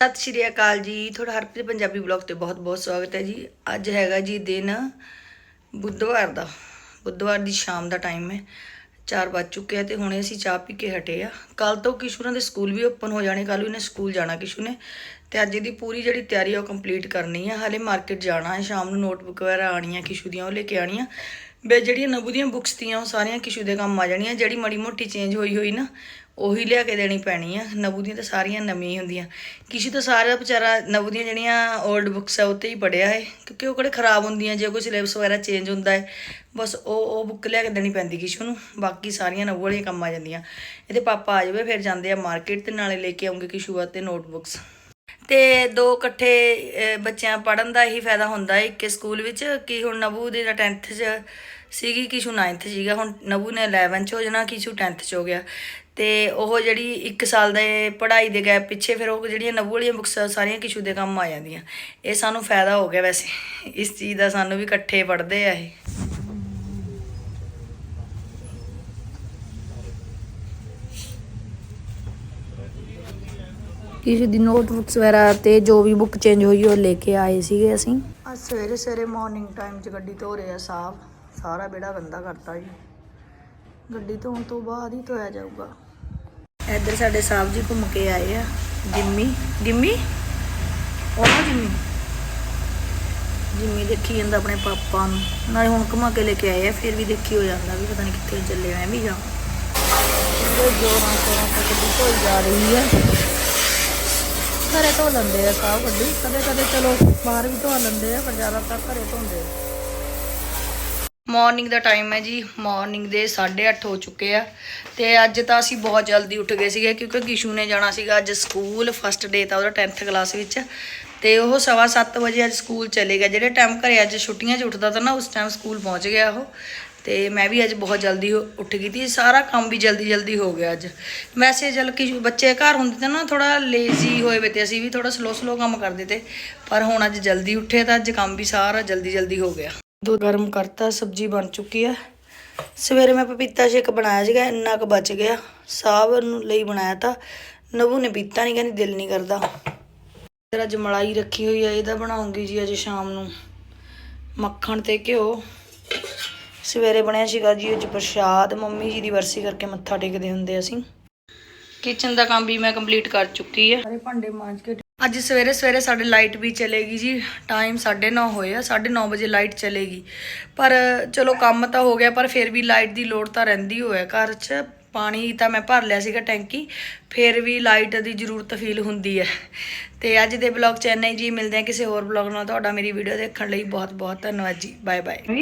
ਸਤਿ ਸ਼੍ਰੀ ਅਕਾਲ ਜੀ। ਤੁਹਾਡਾ ਹਰਪ੍ਰੀਤ ਪੰਜਾਬੀ ਬਲੌਗ ਤੇ ਬਹੁਤ-ਬਹੁਤ ਸਵਾਗਤ ਹੈ ਜੀ। ਅੱਜ ਹੈਗਾ ਜੀ ਦਿਨ ਬੁੱਧਵਾਰ ਦਾ। ਬੁੱਧਵਾਰ ਦੀ ਸ਼ਾਮ ਦਾ ਟਾਈਮ ਹੈ। 4 ਵੱਜ ਚੁੱਕੇ ਆ ਤੇ ਹੁਣੇ ਅਸੀਂ ਚਾਹ ਪੀ ਕੇ ਹਟੇ ਆ। ਕੱਲ ਤੋਂ ਕਿਸ਼ੂ ਕਿਸ਼ੂਰਾਂ ਦੇ ਸਕੂਲ ਵੀ ਓਪਨ ਹੋ ਜਾਣੇ ਕੱਲ ਵੀ ਨੇ ਸਕੂਲ ਜਾਣਾ ਕਿਸ਼ੂ ਨੇ। ਤੇ ਅੱਜ ਇਹਦੀ ਪੂਰੀ ਜਿਹੜੀ ਤਿਆਰੀ ਆ ਉਹ ਕੰਪਲੀਟ ਕਰਨੀ ਆ। ਹਾਲੇ ਮਾਰਕੀਟ ਜਾਣਾ ਹੈ। ਸ਼ਾਮ ਨੂੰ ਨੋਟਬੁੱਕ ਵਗੈਰਾ ਆਣੀਆਂ ਕਿਸ਼ੂ ਦੀਆਂ, ਉਹ ਲੈ ਕੇ ਆਣੀਆਂ ਬੇ ਜਿਹੜੀਆਂ ਨਬੂ ਦੀਆਂ ਬੁੱਕਸ ਤੀਆਂ, ਉਹ ਸਾਰੀਆਂ ਕਿਸ਼ੂ ਦੇ ਕੰਮ ਆ ਜਾਣੀਆਂ। ਜਿਹੜੀ ਮੜੀ ਮੋਟੀ ਚੇਂਜ ਹੋਈ ਹੋਈ ਨਾ, ਉਹੀ ਲਿਆ ਕੇ ਦੇਣੀ ਪੈਣੀ ਆ। ਨਬੂ ਦੀਆਂ ਤਾਂ ਸਾਰੀਆਂ ਨਵੀਆਂ ਹੀ ਹੁੰਦੀਆਂ। ਕਿਸ਼ੂ ਤਾਂ ਸਾਰਾ ਵਿਚਾਰਾ ਨਬੂ ਦੀਆਂ ਜਿਹੜੀਆਂ 올ਡ ਬੁੱਕਸ ਆ ਉੱਤੇ ਹੀ ਪੜਿਆ ਹੈ। ਕਿਉਂਕਿ ਉਹ ਕਿਹੜੇ ਖਰਾਬ ਹੁੰਦੀਆਂ, ਜੇ ਕੋਈ ਸਿਲੇਬਸ ਵਗੈਰਾ ਚੇਂਜ ਹੁੰਦਾ ਹੈ, ਬਸ ਉਹ ਉਹ ਬੁੱਕ ਲਿਆ ਕੇ ਦੇਣੀ ਪੈਂਦੀ ਕਿਸ਼ੂ ਨੂੰ। ਬਾਕੀ ਸਾਰੀਆਂ ਨਬੂ ਵਾਲੀਆਂ ਕੰਮ ਆ ਜਾਂਦੀਆਂ। ਇਹਦੇ ਪਾਪਾ ਆ ਜਾਵੇ, ਫਿਰ ਜਾਂਦੇ ਆ ਮਾਰਕੀਟ ਤੇ ਨਾਲੇ ਲੈ ਕੇ ਆਉਂਗੇ ਕਿਸ਼ੂ ਵਾਸਤੇ ਨੋਟਬੁੱਕਸ ਤੇ ਦੋ ਇਕੱਠੇ ਬੱਚਿਆਂ ਪੜਨ ਦਾ ਹੀ ਫਾਇਦਾ ਹੁੰਦਾ ਹੈ, ਇੱਕ ਸਕੂਲ ਵਿੱਚ, ਕਿ ਹੁਣ ਨਬੂ ਦੇ 10th ਚ ਸੀਗੀ ਕਿਸ਼ੂ 9th ਸੀਗਾ ਹੁਣ ਨਬੂ ਨੇ 11 ਚ ਹੋ ਜਾਣਾ ਕਿਸ਼ੂ 10th ਚ ਹੋ ਗਿਆ। ਤੇ ਉਹ ਜਿਹੜੀ 1 ਸਾਲ ਦੇ ਪੜ੍ਹਾਈ ਦੇ ਗੈਪ ਪਿੱਛੇ ਫਿਰ ਉਹ ਜਿਹੜੀਆਂ ਨਬੂ ਵਾਲੀਆਂ ਬੁੱਕਸ ਸਾਰੀਆਂ ਕਿਸ਼ੂ ਦੇ ਕੰਮ ਆ ਜਾਂਦੀਆਂ। ਇਹ ਸਾਨੂੰ ਫਾਇਦਾ ਹੋ ਗਿਆ ਵੈਸੇ। ਇਸ ਚੀਜ਼ ਦਾ ਸਾਨੂੰ ਵੀ ਇਕੱਠੇ ਪੜ੍ਹਦੇ ਆ ਇਹ। ਕਿਸੇ ਦੀ ਨੋਟਬੁੱਕਸ ਵਗੈਰਾ ਤੇ ਜੋ ਵੀ ਬੁੱਕ ਚੇਂਜ ਹੋਈ ਉਹ ਲੈ ਕੇ ਆਏ ਸੀਗੇ ਅਸੀਂ। ਅੱਜ ਸਵੇਰੇ ਸਵੇਰੇ ਮਾਰਨਿੰਗ ਟਾਈਮ 'ਚ ਗੱਡੀ ਧੋ ਰਹੇ ਆ ਸਾਫ਼। ਸਾਰਾ ਬੇੜਾ ਗੰਦਾ ਕਰਤਾ ਜੀ। ਗੱਡੀ ਧੋਣ ਤੋਂ ਬਾਅਦ ਹੀ ਧੋਇਆ ਜਾਊਗਾ। ਇੱਧਰ ਸਾਡੇ ਸਾਹਿਬ ਜੀ ਘੁੰਮ ਕੇ ਆਏ ਆ। Jimmy Jimmy? ਉਹ ਜਿੰਮੀ? ਜਿੰਮੀ ਦੇਖੀ ਜਾਂਦਾ ਆਪਣੇ ਪਾਪਾ ਨੂੰ। ਨਾਲੇ ਹੁਣ ਘੁਮਾ ਕੇ ਲੈ ਕੇ ਆਏ ਆ, ਫਿਰ ਵੀ ਦੇਖੀ ਹੋ ਜਾਂਦਾ ਵੀ ਪਤਾ ਨਹੀਂ ਕਿੱਥੇ ਚੱਲੇ ਮੈਂ ਵੀ ਜਾਵਾਂ ਜੋਰਾਂ ਤੋਂ ਗੱਡੀ ਧੋਈ ਜਾ ਰਹੀ ਆ। ਘਰੇ ਧੋ ਲੈਂਦੇ ਆ ਸਾਹ ਗੱਡੀ। ਕਦੇ ਕਦੇ ਚਲੋ ਬਾਹਰ ਵੀ ਧੋ ਲੈਂਦੇ ਆ, ਪਰ ਜ਼ਿਆਦਾਤਰ ਘਰੇ ਧੋਂਦੇ ਆ। ਮਾਰਨਿੰਗ ਦਾ ਟਾਈਮ ਹੈ ਜੀ। ਮਾਰਨਿੰਗ ਦੇ 8:30 ਹੋ ਚੁੱਕੇ ਆ। ਤੇ ਅੱਜ ਤਾਂ ਅਸੀਂ ਬਹੁਤ ਜਲਦੀ ਉੱਠ ਗਏ ਸੀਗੇ, ਕਿਉਂਕਿ ਕਿਸ਼ੂ ਨੇ ਜਾਣਾ ਸੀਗਾ ਅੱਜ ਸਕੂਲ ਫਸਟ ਡੇ ਤਾਂ ਉਹਦਾ 10th ਕਲਾਸ ਵਿੱਚ। ਤੇ ਉਹ ਸਵਾ ਸੱਤ ਵਜੇ ਅੱਜ ਸਕੂਲ ਚਲੇ ਗਿਆ ਜਿਹੜੇ ਟਾਈਮ ਘਰੇ ਅੱਜ ਛੁੱਟੀਆਂ 'ਚ ਉੱਠਦਾ ਤਾਂ ਨਾ, ਉਸ ਟਾਈਮ ਸਕੂਲ ਪਹੁੰਚ ਗਿਆ ਉਹ। ਤੇ ਮੈਂ ਵੀ ਅੱਜ ਬਹੁਤ ਜਲਦੀ ਉ- ਉੱਠ ਗਈ ਤੀ ਸਾਰਾ ਕੰਮ ਵੀ ਜਲਦੀ ਜਲਦੀ ਹੋ ਗਿਆ ਅੱਜ। ਵੈਸੇ ਜਲ ਕਿ ਬੱਚੇ ਘਰ ਹੁੰਦੇ ਤਾਂ ਨਾ ਥੋੜਾ ਲੇਜ਼ੀ ਹੋਏ ਵੇ ਤੇ, ਅਸੀਂ ਵੀ ਥੋੜਾ ਸਲੋ ਸਲੋ ਕੰਮ ਕਰਦੇ ਤੇ। ਪਰ ਹੁਣ ਅੱਜ ਜਲਦੀ ਉੱਠੇ ਤਾਂ ਅੱਜ ਕੰਮ ਵੀ ਸਾਰਾ ਜਲਦੀ ਜਲਦੀ ਹੋ ਗਿਆ। ਦੁੱਧ ਗਰਮ ਕਰਤਾ, ਸਬਜ਼ੀ ਬਣ ਚੁੱਕੀ ਹੈ ਸਵੇਰੇ ਮੈਂ ਪਪੀਤਾ ਸ਼ੇਕ ਬਣਾਇਆ ਸੀਗਾ, ਇੰਨਾ ਕੁ ਬਚ ਗਿਆ। ਸਾਬ ਨੂੰ ਲਈ ਬਣਾਇਆ ਤਾਂ, ਨਵੂ ਨੇ ਪੀਤਾ ਨਹੀਂ ਕਹਿੰਦੀ ਦਿਲ ਨਹੀਂ ਕਰਦਾ। ਫਿਰ ਅੱਜ ਮਲਾਈ ਰੱਖੀ ਹੋਈ ਹੈ ਇਹਦਾ ਬਣਾਉਂਗੀ ਜੀ ਅੱਜ ਸ਼ਾਮ ਨੂੰ। ਮੱਖਣ ਤੇ ਘਿਓ। ਸਵੇਰੇ ਬਣਿਆ ਸੀਗਾ ਜੀ ਅੱਜ ਪ੍ਰਸ਼ਾਦ। ਮੰਮੀ ਜੀ ਦੀ ਵਰਸੀ ਕਰਕੇ ਮੱਥਾ ਟੇਕਦੇ ਹੁੰਦੇ ਅਸੀਂ। ਕਿਚਨ ਦਾ ਕੰਮ ਵੀ ਮੈਂ ਕੰਪਲੀਟ ਕਰ ਚੁੱਕੀ ਹੈ ਸਾਰੇ ਭਾਂਡੇ ਮਾਂਜ ਕੇ ਅੱਜ ਸਵੇਰੇ ਸਵੇਰੇ ਸਾਡੇ ਲਾਈਟ ਵੀ ਚਲੇਗੀ ਜੀ ਟਾਈਮ 9:30 ਹੋਏ ਆ 9:30 ਵਜੇ ਲਾਈਟ ਚਲੇਗੀ। ਪਰ ਚਲੋ ਕੰਮ ਤਾਂ ਹੋ ਗਿਆ, ਪਰ ਫਿਰ ਵੀ ਲਾਈਟ ਦੀ ਲੋੜ ਤਾਂ ਰਹਿੰਦੀ ਹੋਇਆ ਘਰ 'ਚ। ਪਾਣੀ ਤਾਂ ਮੈਂ ਭਰ ਲਿਆ ਸੀਗਾ ਟੈਂਕੀ, ਫਿਰ ਵੀ ਲਾਈਟ ਦੀ ਜ਼ਰੂਰਤ ਫੀਲ ਹੁੰਦੀ ਹੈ। ਤੇ ਅੱਜ ਦੇ ਬਲੌਗ ਚ ਇੰਨਾ ਹੀ ਜੀ, ਮਿਲਦੇ ਆ ਕਿਸੇ ਹੋਰ ਬਲੌਗ ਨਾਲ। ਤੁਹਾਡਾ ਮੇਰੀ ਵੀਡੀਓ ਦੇਖਣ ਲਈ ਬਹੁਤ ਬਹੁਤ ਧੰਨਵਾਦ ਜੀ। Bye bye